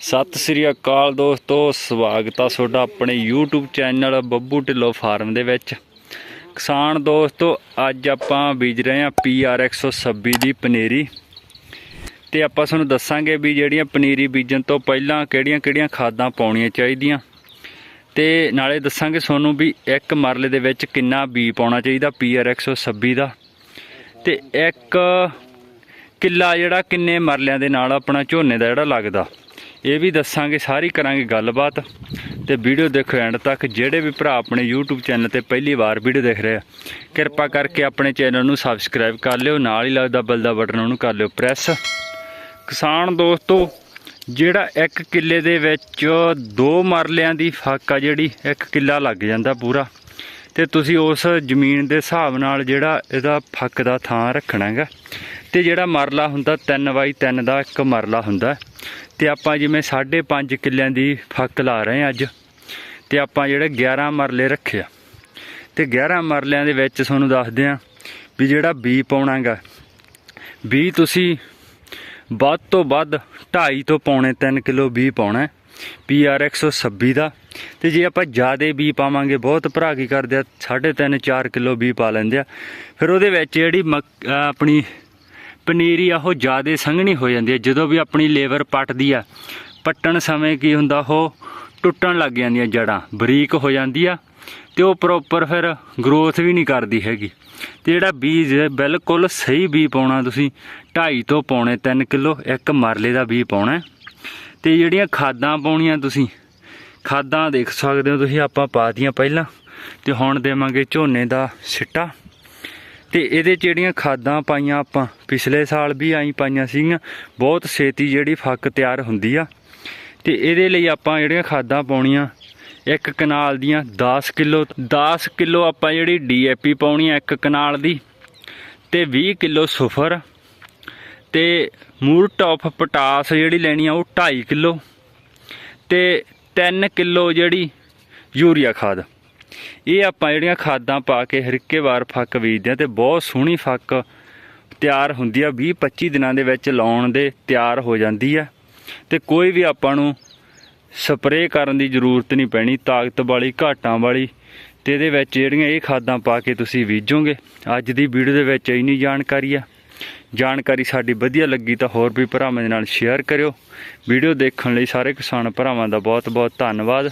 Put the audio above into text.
ਸਤਿ ਸ੍ਰੀ ਅਕਾਲ ਦੋਸਤੋ, ਸਵਾਗਤ ਆ ਤੁਹਾਡਾ ਆਪਣੇ YouTube channel Babbu Dhillon farm ਦੇ ਵਿੱਚ। ਕਿਸਾਨ ਦੋਸਤੋ, ਅੱਜ ਆਪਾਂ ਬੀਜ ਰਹੇ ਹਾਂ PR 126 ਦੀ ਪਨੀਰੀ। ਤੇ ਆਪਾਂ ਤੁਹਾਨੂੰ ਦੱਸਾਂਗੇ ਵੀ ਜਿਹੜੀਆਂ ਪਨੀਰੀ ਬੀਜਣ ਤੋਂ ਪਹਿਲਾਂ ਕਿਹੜੀਆਂ-ਕਿਹੜੀਆਂ ਖਾਦਾਂ ਪਾਉਣੀਆਂ ਚਾਹੀਦੀਆਂ। ਤੇ ਨਾਲੇ ਦੱਸਾਂਗੇ ਤੁਹਾਨੂੰ ਵੀ ਇੱਕ ਮਰਲੇ ਦੇ ਵਿੱਚ ਕਿੰਨਾ ਬੀ ਪਾਉਣਾ ਚਾਹੀਦਾ PR 126 ਦਾ। ਤੇ ਇੱਕ ਕਿੱਲਾ ਜਿਹੜਾ ਕਿੰਨੇ ਮਰਲਿਆਂ ਦੇ ਨਾਲ ਆਪਣਾ ਝੋਨੇ ਦਾ ਜਿਹੜਾ ਲੱਗਦਾ। ਇਹ ਵੀ ਦੱਸਾਂਗੇ, ਸਾਰੀ ਕਰਾਂਗੇ ਗੱਲਬਾਤ ਤੇ ਵੀਡੀਓ ਦੇਖੋ ਐਂਡ ਤੱਕ। ਜਿਹੜੇ ਵੀ ਭਰਾ ਆਪਣੇ YouTube ਚੈਨਲ ਤੇ ਪਹਿਲੀ ਵਾਰ ਵੀਡੀਓ ਦੇਖ ਰਹੇ ਆ, ਕਿਰਪਾ ਕਰਕੇ ਆਪਣੇ ਚੈਨਲ ਨੂੰ ਸਬਸਕ੍ਰਾਈਬ ਕਰ ਲਿਓ, ਨਾਲ ਹੀ ਲੱਗਦਾ ਬੈਲ ਦਾ ਬਟਨ ਉਹਨੂੰ ਕਰ ਲਿਓ ਪ੍ਰੈਸ ਕਿਸਾਨ ਦੋਸਤੋ, ਜਿਹੜਾ ਇੱਕ ਕਿੱਲੇ ਦੇ ਵਿੱਚ ਦੋ ਮਰਲਿਆਂ ਦੀ ਫੱਕ ਆ ਜਿਹੜੀ, ਇੱਕ ਕਿੱਲਾ ਲੱਗ ਜਾਂਦਾ ਪੂਰਾ। ਤੇ ਤੁਸੀਂ ਉਸ ਜ਼ਮੀਨ ਦੇ ਹਿਸਾਬ ਨਾਲ ਜਿਹੜਾ ਇਹਦਾ ਫੱਕ ਦਾ ਥਾਂ ਰੱਖਣਾ ਹੈਗਾ ਤੇ ਜਿਹੜਾ ਮਰਲਾ ਹੁੰਦਾ 3 ਬਾਈ 3 ਦਾ, ਇੱਕ ਮਰਲਾ ਹੁੰਦਾ। ਤੇ ਆਪਾਂ ਜਿਵੇਂ 5.5 ਕਿੱਲਿਆਂ ਦੀ ਫੱਕ ਲਾ ਰਹੇ ਹਾਂ ਅੱਜ, ਤੇ ਆਪਾਂ ਜਿਹੜੇ 11 ਮਰਲੇ ਰੱਖਿਆ ਤੇ 11 ਮਰਲਿਆਂ ਦੇ ਵਿੱਚ ਤੁਹਾਨੂੰ ਦੱਸਦੇ ਆ ਵੀ ਜਿਹੜਾ ਬੀ ਪਾਉਣਾਗਾ, ਬੀ ਤੁਸੀਂ ਵੱਧ ਤੋਂ ਵੱਧ 2.5 ਤੋਂ ਪੌਣੇ 3 ਕਿਲੋ ਬੀ ਪਾਉਣਾ PR 126 ਦਾ। ਤੇ ਜੇ ਆਪਾਂ ਜ਼ਿਆਦਾ ਬੀ ਪਾਵਾਂਗੇ, ਬਹੁਤ ਭਰਾ ਕੀ ਕਰਦੇ ਆ 3.5 4 ਕਿਲੋ ਬੀ ਪਾ ਲੈਂਦੇ ਆ। ਫਿਰ ਉਹਦੇ ਵਿੱਚ ਜਿਹੜੀ ਮੱਕ- ਆਪਣੀ ਪਨੀਰੀ ਆ ਉਹ ਜ਼ਿਆਦਾ ਸੰਘਣੀ ਹੋ ਜਾਂਦੀ ਹੈ, ਜਦੋਂ ਵੀ ਆਪਣੀ ਲੇਬਰ ਪੱਟਦੀ ਆ। ਪੱਟਣ ਸਮੇਂ ਕੀ ਹੁੰਦਾ, ਉਹ ਟੁੱਟਣ ਲੱਗ ਜਾਂਦੀਆਂ ਜੜਾਂ, ਬਰੀਕ ਹੋ ਜਾਂਦੀ ਆ ਤੇ ਉਹ ਪ੍ਰੋਪਰ ਫਿਰ ਗਰੋਥ ਵੀ ਨਹੀਂ ਕਰਦੀ ਹੈਗੀ। ਤੇ ਜਿਹੜਾ ਬੀਜ ਬਿਲਕੁਲ ਸਹੀ ਬੀ ਪਾਉਣਾ ਤੁਸੀਂ 2.5 ਤੋਂ ਪੌਣੇ 3 ਕਿਲੋ ਇੱਕ ਮਰਲੇ ਦਾ ਬੀ ਪਾਉਣਾ ਹੈ। ਤੇ ਜਿਹੜੀਆਂ ਖਾਦਾਂ ਪਾਉਣੀਆਂ ਤੁਸੀਂ, ਖਾਦਾਂ ਦੇਖ ਸਕਦੇ ਹੋ ਤੁਸੀਂ, ਆਪਾਂ ਪਾਤੀਆਂ ਪਹਿਲਾਂ। ਤੇ ਹੁਣ ਦੇਵਾਂਗੇ ਝੋਨੇ ਦਾ ਸਿੱਟਾ। ਤੇ ਇਹਦੇ 'ਚ ਜਿਹੜੀਆਂ ਖਾਦਾਂ ਪਾਈਆਂ ਆਪਾਂ, ਪਿਛਲੇ ਸਾਲ ਵੀ ਆਈ ਪਾਈਆਂ ਸੀਗੀਆਂ, ਬਹੁਤ ਛੇਤੀ ਜਿਹੜੀ ਫੱਕ ਤਿਆਰ ਹੁੰਦੀ ਆ। ਤੇ ਇਹਦੇ ਲਈ ਆਪਾਂ ਜਿਹੜੀਆਂ ਖਾਦਾਂ ਪਾਉਣੀਆਂ, ਇੱਕ ਕਨਾਲ ਦੀਆਂ 10 ਕਿਲੋ 10 ਕਿਲੋ ਆਪਾਂ ਜਿਹੜੀ ਡੀਏਪੀ ਪਾਉਣੀ ਆ ਇੱਕ ਕਨਾਲ ਦੀ, ਤੇ 20 ਕਿਲੋ ਸੁਫਰ, ਤੇ ਮੂਰਟ ਆਫ ਪੋਟਾਸ ਜਿਹੜੀ ਲੈਣੀ ਆ ਉਹ 2.5 ਕਿਲੋ, ਤੇ 3 ਕਿਲੋ ਜਿਹੜੀ ਯੂਰੀਆ ਖਾਦ। ਇਹ ਆਪਾਂ ਜਿਹੜੀਆਂ ਖਾਦਾਂ ਪਾ ਕੇ ਹਰਿੱਕੇ ਵਾਰ ਫੱਕ ਬੀਜਦੇ ਆ ਤੇ ਬਹੁਤ ਸੋਹਣੀ ਫੱਕ ਤਿਆਰ ਹੁੰਦੀ ਆ। 20 25 ਦਿਨਾਂ ਦੇ ਵਿੱਚ ਲਾਉਣ ਦੇ ਤਿਆਰ ਹੋ ਜਾਂਦੀ ਆ। ਤੇ ਕੋਈ ਵੀ ਆਪਾਂ ਨੂੰ ਸਪਰੇਅ ਕਰਨ ਦੀ ਜ਼ਰੂਰਤ ਨਹੀਂ ਪੈਣੀ, ਤਾਕਤ ਵਾਲੀ, ਘਾਟਾਂ ਵਾਲੀ ਤੇ ਇਹਦੇ ਵਿੱਚ ਜਿਹੜੀਆਂ ਇਹ ਖਾਦਾਂ ਪਾ ਕੇ ਤੁਸੀਂ ਬੀਜੋਗੇ, ਅੱਜ ਦੀ ਵੀਡੀਓ ਦੇ ਵਿੱਚ ਇੰਨੀ ਜਾਣਕਾਰੀ ਆ। ਜਾਣਕਾਰੀ ਸਾਡੀ ਵਧੀਆ ਲੱਗੀ ਤਾਂ ਹੋਰ ਵੀ ਭਰਾਵਾਂ ਦੇ ਨਾਲ ਸ਼ੇਅਰ ਕਰਿਓ। ਵੀਡੀਓ ਦੇਖਣ ਲਈ ਸਾਰੇ ਕਿਸਾਨ ਭਰਾਵਾਂ ਦਾ ਬਹੁਤ ਬਹੁਤ ਧੰਨਵਾਦ।